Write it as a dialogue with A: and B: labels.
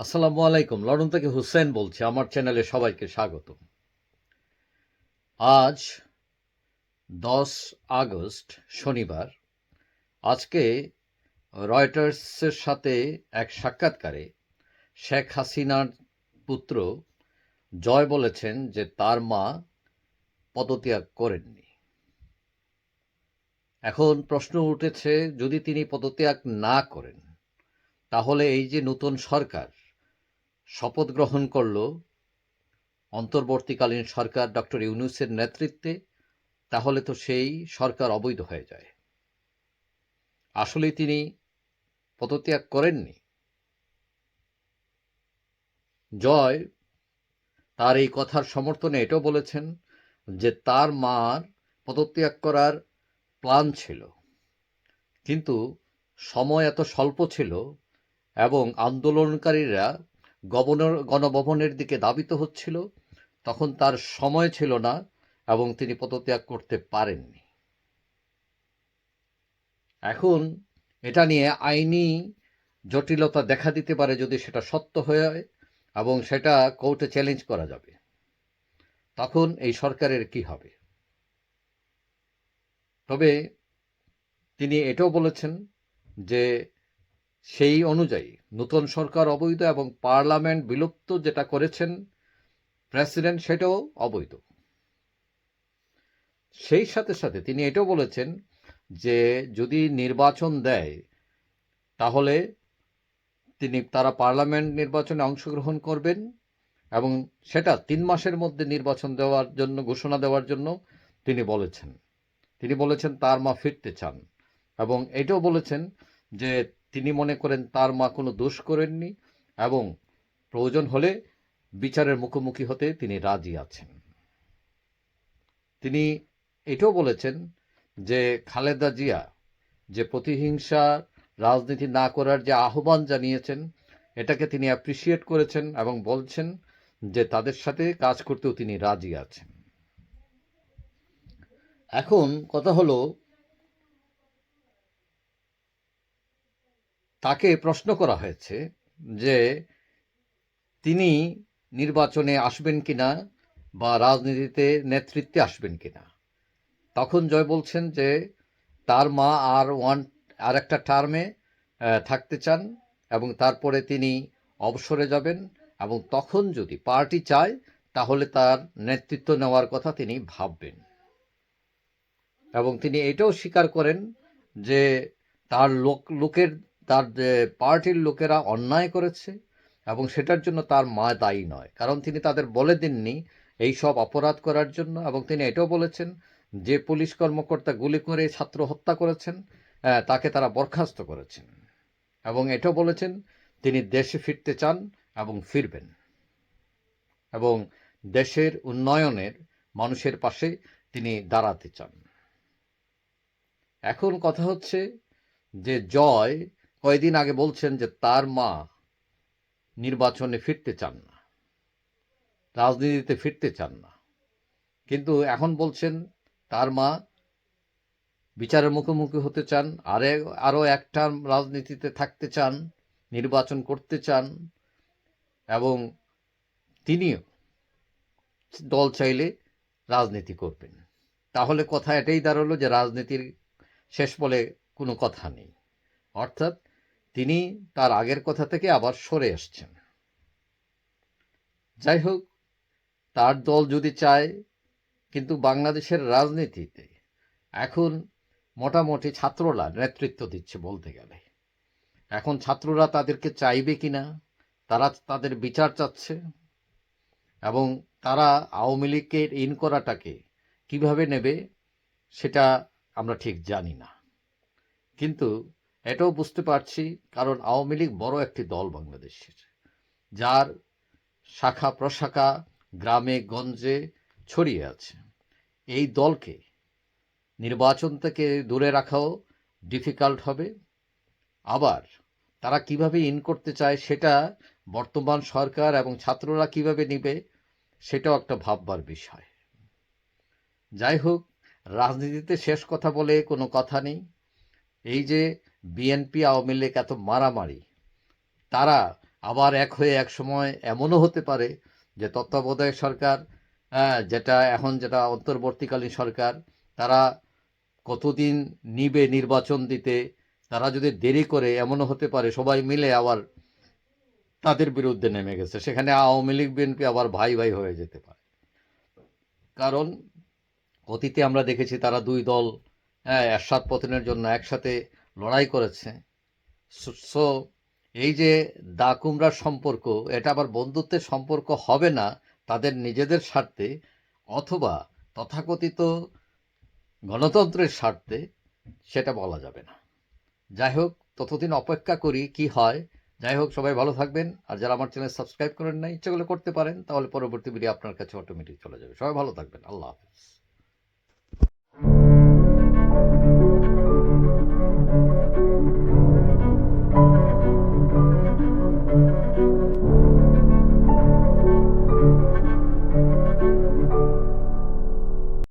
A: আসসালামু আলাইকুম। লন্ডন থেকে হুসেন বলছি। আমার চ্যানেলে সবাইকে স্বাগত আজ দশ আগস্ট, শনিবার। আজকে রয়টার্সের সাথে এক সাক্ষাৎকারে শেখ হাসিনার পুত্র জয় বলেছেন যে তার মা পদত্যাগ করেননি। এখন প্রশ্ন উঠেছে, যদি তিনি পদত্যাগ না করেন, তাহলে এই যে নতুন সরকার শপথ গ্রহণ করল অন্তর্বর্তীকালীন সরকার ডক্টর ইউনুসের নেতৃত্বে, তাহলে তো সেই সরকার অবৈধ হয়ে যায়। আসলে তিনি পদত্যাগ করেননি। জয় তার এই কথার সমর্থনে এটাও বলেছেন যে তার মার পদত্যাগ করার প্ল্যান ছিল। কিন্তু সময় এত স্বল্প ছিল এবং আন্দোলনকারীরা গভর্নর, গণভবনের দিকে দাবিত হচ্ছিল, তখন তার সময় ছিল না এবং তিনি পদত্যাগ করতে পারেননি। এখন এটা নিয়ে আইনি জটিলতা দেখা দিতে পারে যদি সেটা সত্য হয় এবং সেটা কোর্টে চ্যালেঞ্জ করা যাবে। তখন এই সরকারের কি হবে? তবে তিনি এটাও বলেছেন যে সেই অনুযায়ী নতুন সরকার অবৈধ এবং পার্লামেন্ট বিলুপ্ত যেটা করেছেন প্রেসিডেন্ট, সেটাও অবৈধ। সেই সাথে সাথে তিনি এটাও বলেছেন যে যদি নির্বাচন দেয়, তাহলে তিনি তারা পার্লামেন্ট নির্বাচনে অংশগ্রহণ করবেন এবং সেটা তিন মাসের মধ্যে নির্বাচন দেওয়ার জন্য, ঘোষণা দেওয়ার জন্য তিনি বলেছেন। তিনি বলেছেন তার মা ফিরতে চান এবং এটাও বলেছেন যে তিনি মনে করেন তার মা কোনো দোষ করেননি এবং প্রয়োজন হলে বিচারের মুখোমুখি হতে তিনি রাজি আছেন। তিনি এটাও বলেছেন যে খালেদা জিয়া যে প্রতিহিংসা রাজনীতি না করার যে আহ্বান জানিয়েছেন, এটাকে তিনি অ্যাপ্রিসিয়েট করেছেন এবং বলছেন যে তাদের সাথে কাজ করতেও তিনি রাজি আছেন। এখন কথা হলো তাকে প্রশ্ন করা হয়েছে যে তিনি নির্বাচনে আসবেন কি না বা রাজনীতিতে নেতৃত্বে আসবেন কি না তখন জয় বলছেন যে তার মা আর ওয়ান আর একটা টার্মে থাকতে চান এবং তারপরে তিনি অবসরে যাবেন এবং তখন যদি পার্টি চায় তাহলে তার নেতৃত্ব নেওয়ার কথা তিনি ভাববেন। এবং তিনি এটাও স্বীকার করেন যে তার লোক লোকের তার পার্টির লোকেরা অন্যায় করেছে এবং সেটার জন্য তার মা দায়ী নয়। কারণ তিনি তাদের বলে দেননি এই সব অপরাধ করার জন্য এবং তিনি এটাও বলেছেন যে পুলিশ কর্মকর্তা গুলি করে ছাত্র হত্যা করেছেন তাকে তারা বরখাস্ত করেছেন। এবং এটাও বলেছেন তিনি দেশে ফিরতে চান এবং ফিরবেন। এবং দেশের উন্নয়নের মানুষের পাশে তিনি দাঁড়াতে চান। এখন কথা হচ্ছে যে জয় কয়েকদিন আগে বলছেন যে তার মা নির্বাচনে ফিরতে চান না, রাজনীতিতে ফিরতে চান না। কিন্তু এখন বলছেন তার মা বিচারের মুখোমুখি হতে চান, আরে আরও একটা রাজনীতিতে থাকতে চান, নির্বাচন করতে চান, এবং তিনিও দল চাইলে রাজনীতি করবেন। তাহলে কথা এটাই দাঁড়াল যে রাজনীতির শেষ বলে কোনো কথা নেই। অর্থাৎ তিনি তার আগের কথা থেকে আবার সরে আসছেন যাই হোক তার দল যদি চায়, কিন্তু বাংলাদেশের রাজনীতিতে এখন মোটামুটি ছাত্ররা নেতৃত্ব দিচ্ছে বলতে গেলে। এখন ছাত্ররা তাদেরকে চাইবে কিনা, তারা তাদের বিচার চাচ্ছে এবং তারা আওয়ামী লীগের ইন করাটাকে কীভাবে নেবে, সেটা আমরা ঠিক জানি না। কিন্তু এটাও বুঝতে পারছি কারণ আওয়ামী লীগ বড় একটি দল বাংলাদেশের, যার শাখা প্রশাখা গ্রামে গঞ্জে ছড়িয়ে আছে। এই দলকে নির্বাচন থেকে দূরে রাখাও ডিফিকাল্ট হবে। আবার তারা কীভাবে ইন করতে চায় সেটা বর্তমান সরকার এবং ছাত্ররা কীভাবে নিবে সেটাও একটা ভাববার বিষয়। যাই হোক, রাজনীতিতে শেষ কথা বলে কোনো কথা নেই। এই যে বিএনপি আওয়ামী লীগ এত মারামারি তারা আবার এক হয়ে এক সময় এমনও হতে পারে যে তত্ত্বাবধায়ক সরকার হ্যাঁ, যেটা এখন যেটা অন্তর্বর্তীকালীন সরকার তারা কতদিন নিবে নির্বাচন দিতে তারা যদি দেরি করে এমনও হতে পারে সবাই মিলে আবার তাদের বিরুদ্ধে নেমে গেছে। সেখানে আওয়ামী লীগ বিএনপি আবার ভাই ভাই হয়ে যেতে পারে। কারণ অতীতে আমরা দেখেছি তারা দুই দল হ্যাঁ এরশাদ পতনের জন্য একসাথে লড়াই করেছে। সো এই যে দা কুমড়ার সম্পর্ক, এটা আবার বন্ধুত্বের সম্পর্ক হবে না, তাদের নিজেদের স্বার্থে অথবা তথাকথিত গণতন্ত্রের স্বার্থে সেটা বলা যাবে না। যাই হোক, ততদিন অপেক্ষা করি কি হয়। যাই হোক, সবাই ভালো থাকবেন। আর যারা আমার চ্যানেল সাবস্ক্রাইব করেন না ইচ্ছা করলে করতে পারেন, তাহলে পরবর্তী ভিডিও আপনার কাছে অটোমেটিক চলে যাবে। সবাই ভালো থাকবেন। আল্লাহ হাফিজ।